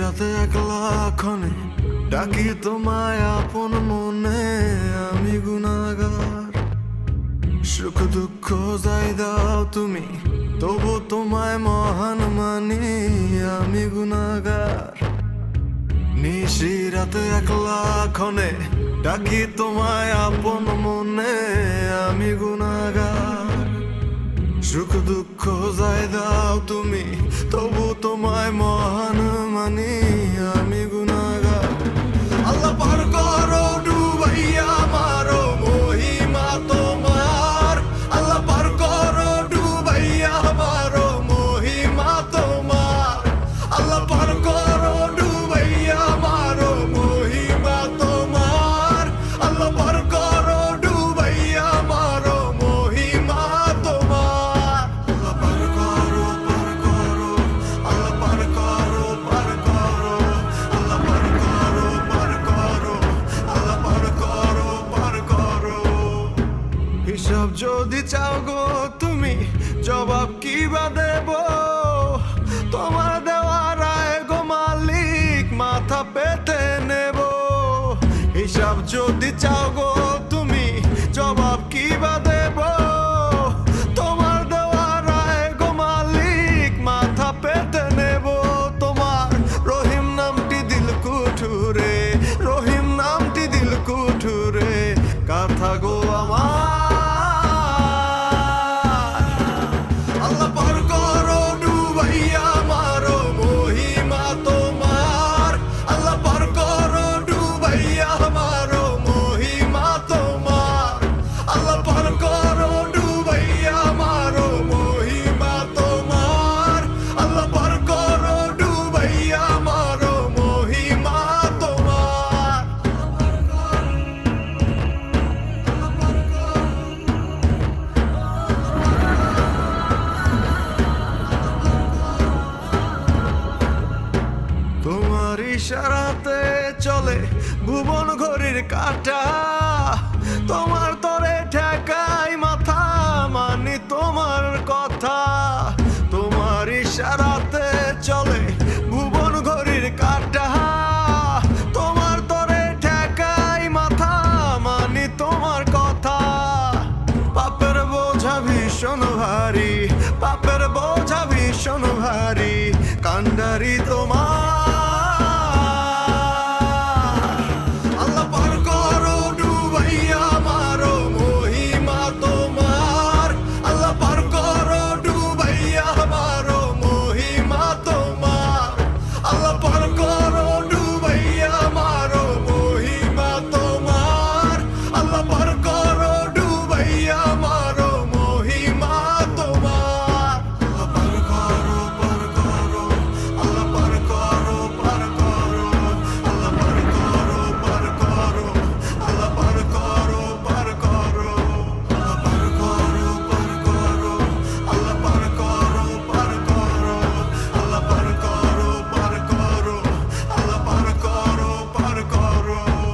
রাতে একলা ক্ষণে ডাকি তোমায় আপন মনে, আমি গুনাগার সুখ দুঃখ যাই দাও তুমি, তবু তোমায় মহান মানি, আমি গুনাগার নিশি রাতে একলা ক্ষণে ডাকি তোমায় আপন মনে, আমি গুনাগার সুখ দুঃখ যাই দাও তুমি, তবু তোমায় মহান হিসাব যদি চাও গো তুমি, জবাব কি বা দেব? তোমার দেওয়া রায় গো মালিক, মাথা পেতে নেব। হিসাব যদি চাও গো ইশারাতে চলে ভুবন ঘড়ির কাটা। তোমার তরে ঠেকাই মাথা, মানি তোমার কথা। তোমার ইশারাতে চলে ভুবন ঘড়ির কাটা। তোমার তরে ঠেকাই মাথা তোমার কথা। ভারী, পাপের বোঝা ভীষণ ভারী। কান্ডারি তোমার Oh.